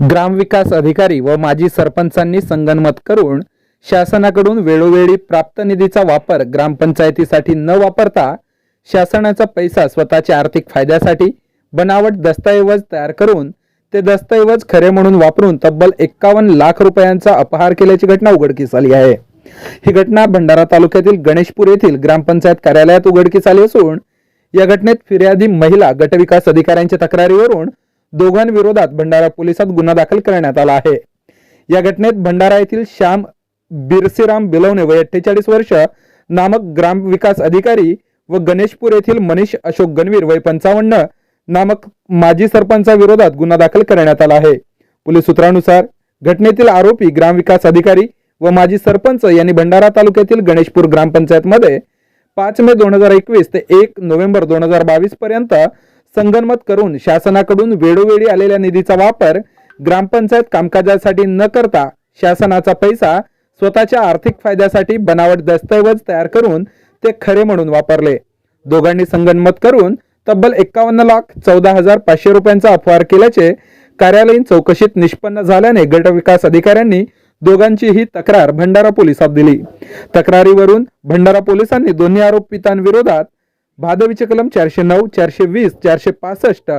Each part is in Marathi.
ग्रामविकास अधिकारी व माजी सरपंचांनी संगनमत करून शासनाकडून वेळोवेळी प्राप्त निधीचा वापर ग्रामपंचायतीसाठी न वापरता शासनाचा पैसा स्वतःच्या आर्थिक फायद्यासाठी बनावट दस्तऐवज तयार करून ते दस्तऐवज खरे म्हणून वापरून तब्बल एक्कावन्न लाख रुपयांचा अपहार केल्याची घटना उघडकीस आली आहे. ही घटना भंडारा तालुक्यातील गणेशपूर येथील ग्रामपंचायत कार्यालयात उघडकीस आली असून या घटनेत फिर्यादी महिला गटविकास अधिकाऱ्यांच्या तक्रारीवरून दोघांविरोधात भंडारा पोलिसात गुन्हा दाखल करण्यात आला आहे. या घटनेत भंडारा येथील श्याम बिरसीराम बिलवणे वय अठ्ठेचाळीस वर्ष नामक ग्रामविकास अधिकारी व गणेशपूर येथील मनीष अशोक गणवीर वय पंचावन्न नामक माजी सरपंचाविरोधात गुन्हा दाखल करण्यात आला आहे. पोलीस सूत्रानुसार घटनेतील आरोपी ग्रामविकास अधिकारी व माजी सरपंच यांनी भंडारा तालुक्यातील गणेशपूर ग्रामपंचायतमध्ये पाच मे दोन हजार एकवीस ते एक नोव्हेंबर दोन हजार बावीस पर्यंत संगनमत करून शासनाकडून वेळोवेळी आलेल्या निधीचा वापर ग्रामपंचायत कामकाजासाठी न करता शासनाचा पैसा स्वतःच्या आर्थिक फायद्यासाठी बनावट दस्तऐवज तयार करून ते खरे म्हणून वापरले. दोघांनी संगनमत करून तब्बल एक्कावन्न लाख चौदा हजार पाचशे रुपयांचा अपहार केल्याचे कार्यालयीन चौकशीत निष्पन्न झाल्याने गटविकास अधिकाऱ्यांनी दोघांची ही तक्रार भंडारा पोलिसात दिली. तक्रारीवरून भंडारा पोलिसांनी दोन्ही आरोपितांविरोधात भादवीचे कलम चारशे नऊ चारशे वीस चारशे पासष्ट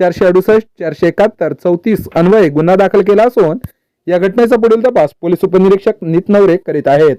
चारशे अडुसष्ट चारशे एकाहत्तर चौतीस अन्वये गुन्हा दाखल केला असून या घटनेचा पुढील तपास पोलीस उपनिरीक्षक नीत नवरे करीत आहेत.